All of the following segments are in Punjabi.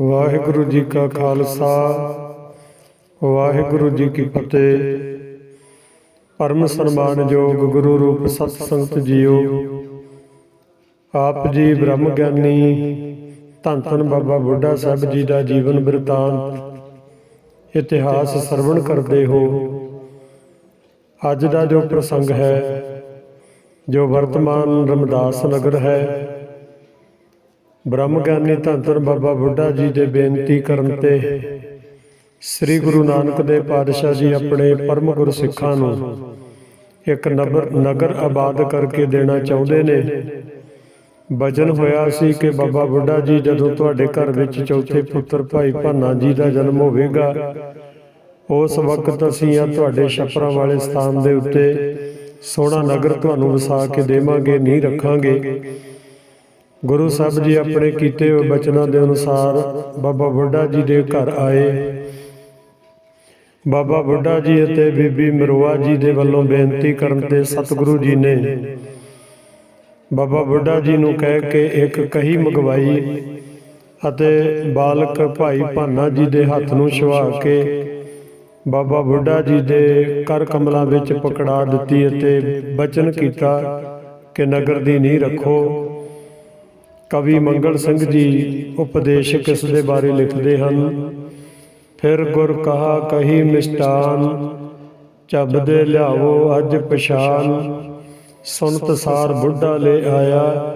ਵਾਹਿਗੁਰੂ ਜੀ ਕਾ ਖਾਲਸਾ, ਵਾਹਿਗੁਰੂ ਜੀ ਕੀ ਫਤਿਹ। ਪਰਮ ਸਨਮਾਨਯੋਗ ਗੁਰੂ ਰੂਪ ਸਤ ਸੰਗਤ ਜੀਓ, ਆਪ ਜੀ ਬ੍ਰਹਮ ਗਿਆਨੀ, ਧੰਨ ਧੰਨ ਬਾਬਾ ਬੁੱਢਾ ਸਾਹਿਬ ਜੀ ਦਾ ਜੀਵਨ ਬਿਰਤਾਂਤ। ਇਤਿਹਾਸ ਸਰਵਣ ਕਰਦੇ ਹੋ। ਅੱਜ ਦਾ ਜੋ ਪ੍ਰਸੰਗ ਹੈ, ਜੋ ਵਰਤਮਾਨ ਰਮਦਾਸ ਨਗਰ ਹੈ ਬ੍ਰਹਮ ਗਿਆਨੀ ਧੰਨ ਬਾਬਾ ਬੁੱਢਾ ਜੀ ਦੇ ਬੇਨਤੀ ਕਰਨ ਤੇ ਸ੍ਰੀ ਗੁਰੂ ਨਾਨਕ ਦੇਵ ਪਾਤਸ਼ਾਹ ਜੀ ਆਪਣੇ ਪਰਮ ਗੁਰ ਸਿੱਖਾਂ ਨੂੰ ਇੱਕ ਨਗਰ ਨਗਰ ਆਬਾਦ ਕਰਕੇ ਦੇਣਾ ਚਾਹੁੰਦੇ ਨੇ। ਬਚਨ ਹੋਇਆ ਸੀ ਕਿ ਬਾਬਾ ਬੁੱਢਾ ਜੀ ਜਦੋਂ ਤੁਹਾਡੇ ਘਰ ਵਿੱਚ ਚੌਥੇ ਪੁੱਤਰ ਭਾਈ ਭਾਨਾ ਜੀ ਦਾ ਜਨਮ ਹੋਵੇਗਾ, ਉਸ ਵਕਤ ਅਸੀਂ ਆ ਤੁਹਾਡੇ ਛਪਰਾਂ ਵਾਲੇ ਸਥਾਨ ਦੇ ਉੱਤੇ ਸੋਹਣਾ ਨਗਰ ਤੁਹਾਨੂੰ ਵਸਾ ਕੇ ਦੇਵਾਂਗੇ, ਨਹੀਂ ਰੱਖਾਂਗੇ। ਗੁਰੂ ਸਾਹਿਬ ਜੀ ਆਪਣੇ ਕੀਤੇ ਹੋਏ ਬਚਨਾਂ ਦੇ ਅਨੁਸਾਰ ਬਾਬਾ ਬੁੱਢਾ ਜੀ ਦੇ ਘਰ ਆਏ। ਬਾਬਾ ਬੁੱਢਾ ਜੀ ਅਤੇ ਬੀਬੀ ਮਰਵਾ ਜੀ ਦੇ ਵੱਲੋਂ ਬੇਨਤੀ ਕਰਨ ਤੇ ਸਤਿਗੁਰੂ ਜੀ ਨੇ ਬਾਬਾ ਬੁੱਢਾ ਜੀ ਨੂੰ ਕਹਿ ਕੇ ਇੱਕ ਕਹੀ ਮੰਗਵਾਈ ਅਤੇ ਬਾਲਕ ਭਾਈ ਭਾਨਾ ਜੀ ਦੇ ਹੱਥ ਨੂੰ ਛੁਆ ਕੇ ਬਾਬਾ ਬੁੱਢਾ ਜੀ ਦੇ ਕਰ ਕਮਲਾਂ ਵਿੱਚ ਪਕੜਾ ਦਿੱਤੀ ਅਤੇ ਬਚਨ ਕੀਤਾ ਕਿ ਨਗਰ ਦੀ ਨੀਂਹ ਰੱਖੋ। ਕਵੀ ਮੰਗਲ ਸਿੰਘ ਜੀ ਉਪਦੇਸ਼ਕ ਇਸ ਦੇ ਬਾਰੇ ਲਿਖਦੇ ਹਨ। ਫਿਰ ਗੁਰ ਕਹਾ ਕਹੀ ਮਿਸਟਾਨ ਚੱਬਦੇ ਲਿਆਵੋ ਅੱਜ ਪਛਾਨ ਸੁਨਤ ਸਾਰ ਬੁੱਢਾ ਲੈ ਆਇਆ।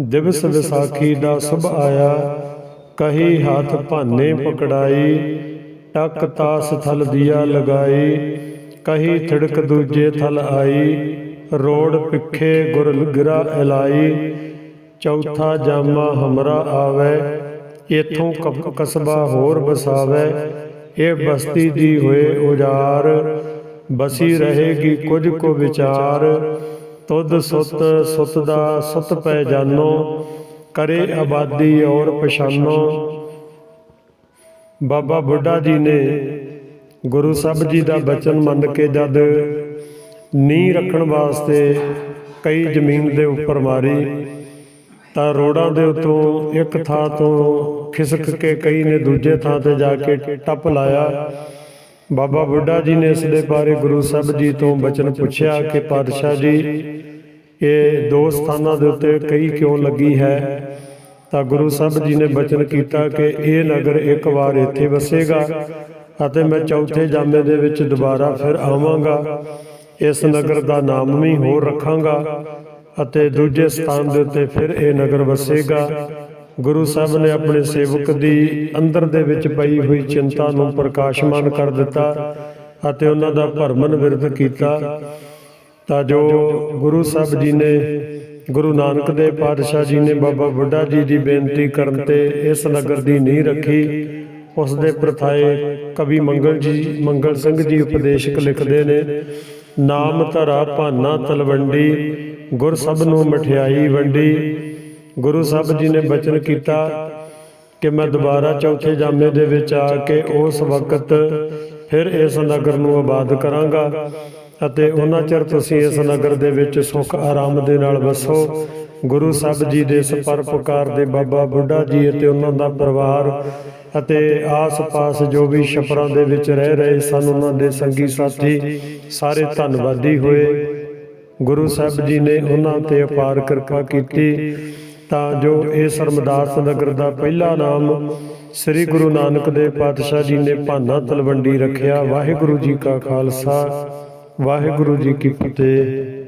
ਦਿਵਸ ਵਿਸਾਖੀ ਦਾ ਸੁਭ ਆਇਆ। ਕਹੀ ਹੱਥ ਭਾਨੇ ਪਕੜਾਈ। ਟਕ ਤਾਸ ਥਲ ਦੀਆ ਲਗਾਈ। ਕਹੀ ਥੜਕ ਦੂਜੇ ਥਲ ਆਈ। ਰੋੜ ਪਿੱਖੇ ਗੁਰ ਗਿਰਾ ਇਲਾਈ ਚੌਥਾ ਜਾਮਾ ਹਮਰਾ ਆਵੇ ਇਥੋਂ ਕਸਬਾ ਹੋਰ ਬਸਾਵੇ ਇਹ ਬਸਤੀ ਦੀ ਹੋਏ ਉਜਾਰ ਬਸੀ ਰਹੇਗੀ ਕੁਝ ਕੋ ਵਿਚਾਰ, ਤੁਧ ਸੁਤ ਸੁਤ ਦਾ ਸੁਤ ਪੈ ਜਾਨੋ, ਕਰੇ ਆਬਾਦੀ ਔਰ ਪਛਾਨੋ। ਬਾਬਾ ਬੁੱਢਾ ਜੀ ਨੇ ਗੁਰੂ ਸਾਹਿਬ ਜੀ ਦਾ ਬਚਨ ਮੰਨ ਕੇ ਜਦ ਨੀ ਰੱਖਣ ਵਾਸਤੇ ਕਈ ਜ਼ਮੀਨ ਦੇ ਉੱਪਰ ਮਾਰੀ ਤਾਂ ਰੋੜਾਂ ਦੇ ਉਤੋਂ ਇੱਕ ਥਾਂ ਤੋਂ ਖਿਸਕ ਕੇ ਕਈ ਨੇ ਦੂਜੇ ਥਾਂ ਤੇ ਜਾ ਕੇ ਟੱਪ ਲਾਇਆ। ਬਾਬਾ ਬੁੱਢਾ ਜੀ ਨੇ ਇਸ ਦੇ ਬਾਰੇ ਗੁਰੂ ਸਾਹਿਬ ਜੀ ਤੋਂ ਬਚਨ ਪੁੱਛਿਆ ਕਿ ਪਾਤਸ਼ਾਹ ਜੀ, ਇਹ ਦੋ ਸਥਾਨਾਂ ਦੇ ਉੱਤੇ ਕਈ ਕਿਉਂ ਲੱਗੀ ਹੈ? ਤਾਂ ਗੁਰੂ ਸਾਹਿਬ ਜੀ ਨੇ ਬਚਨ ਕੀਤਾ ਕਿ ਇਹ ਨਗਰ ਇੱਕ ਵਾਰ ਇੱਥੇ ਵਸੇਗਾ ਅਤੇ ਮੈਂ ਚੌਥੇ ਜਾਮੇ ਦੇ ਵਿੱਚ ਦੁਬਾਰਾ ਫਿਰ ਆਵਾਂਗਾ। ਇਸ ਨਗਰ ਦਾ ਨਾਮ ਵੀ ਹੋਰ ਰੱਖਾਂਗਾ। ਅਤੇ ਦੂਜੇ ਸਥਾਨ ਦੇ ਉੱਤੇ ਫਿਰ ਇਹ ਨਗਰ ਵਸੇਗਾ। ਗੁਰੂ ਸਾਹਿਬ ਨੇ ਆਪਣੇ ਸੇਵਕ ਦੀ ਅੰਦਰ ਦੇ ਵਿੱਚ ਪਈ ਹੋਈ ਚਿੰਤਾ ਨੂੰ ਪ੍ਰਕਾਸ਼ਮਾਨ ਕਰ ਦਿੱਤਾ ਅਤੇ ਉਹਨਾਂ ਦਾ ਭਰਮਨ ਵਿਰਧ ਕੀਤਾ। ਤਾਂ ਜੋ ਗੁਰੂ ਸਾਹਿਬ ਜੀ ਨੇ, ਗੁਰੂ ਨਾਨਕ ਦੇਵ ਪਾਤਸ਼ਾਹ ਜੀ ਨੇ ਬਾਬਾ ਬੁੱਢਾ ਜੀ ਦੀ ਬੇਨਤੀ ਕਰਨ ਤੇ ਇਸ ਨਗਰ ਦੀ ਨੀਂਹ ਰੱਖੀ। ਉਸ ਦੇ ਪ੍ਰਥਾਏ ਕਵੀ ਮੰਗਲ ਜੀ, ਮੰਗਲ ਸਿੰਘ ਜੀ ਉਪਦੇਸ਼ਕ ਲਿਖਦੇ ਨੇ ਨਾਮ ਧਰਾ ਭਾਨਾ ਤਲਵੰਡੀ, ਗੁਰ ਸਭ ਨੂੰ ਮਠਿਆਈ ਵੰਡੀ। ਗੁਰੂ ਸਾਹਿਬ ਜੀ ਨੇ ਬਚਨ ਕੀਤਾ ਕਿ ਮੈਂ ਦੁਬਾਰਾ ਚੌਥੇ ਜਾਮੇ ਦੇ ਵਿੱਚ ਆ ਕੇ ਉਸ ਵਕਤ ਫਿਰ ਇਸ ਨਗਰ ਨੂੰ ਆਬਾਦ ਕਰਾਂਗਾ ਅਤੇ ਉਹਨਾਂ ਚਿਰ ਤੁਸੀਂ ਇਸ ਨਗਰ ਦੇ ਵਿੱਚ ਸੁੱਖ ਆਰਾਮ ਦੇ ਨਾਲ ਵਸੋ। ਗੁਰੂ ਸਾਹਿਬ ਜੀ ਦੇ ਸਪਰਪਕਾਰ ਦੇ ਬਾਬਾ ਬੁੱਢਾ ਜੀ ਅਤੇ ਉਹਨਾਂ ਦਾ ਪਰਿਵਾਰ ਅਤੇ ਆਸ-ਪਾਸ ਜੋ ਵੀ ਛਪਰਾਂ ਦੇ ਵਿੱਚ ਰਹਿ ਰਹੇ ਸਨ, ਉਹਨਾਂ ਦੇ ਸੰਗੀ ਸਾਥੀ, ਸਾਰੇ ਧੰਨਵਾਦੀ ਹੋਏ। ਗੁਰੂ ਸਾਹਿਬ ਜੀ ਨੇ ਉਹਨਾਂ ਤੇ ਅਪਾਰ ਕਿਰਪਾ ਕੀਤੀ ਤਾਂ ਜੋ ਇਹ ਸ਼ਰਮਦਾਸ ਨਗਰ ਦਾ ਪਹਿਲਾ ਨਾਮ ਸ੍ਰੀ ਗੁਰੂ ਨਾਨਕ ਦੇਵ ਪਾਤਸ਼ਾਹ ਜੀ ਨੇ ਭਾਨਾ ਤਲਵੰਡੀ ਰੱਖਿਆ। ਵਾਹਿਗੁਰੂ ਜੀ ਕਾ ਖਾਲਸਾ, ਵਾਹਿਗੁਰੂ ਜੀ ਕੀ ਫਤਿਹ।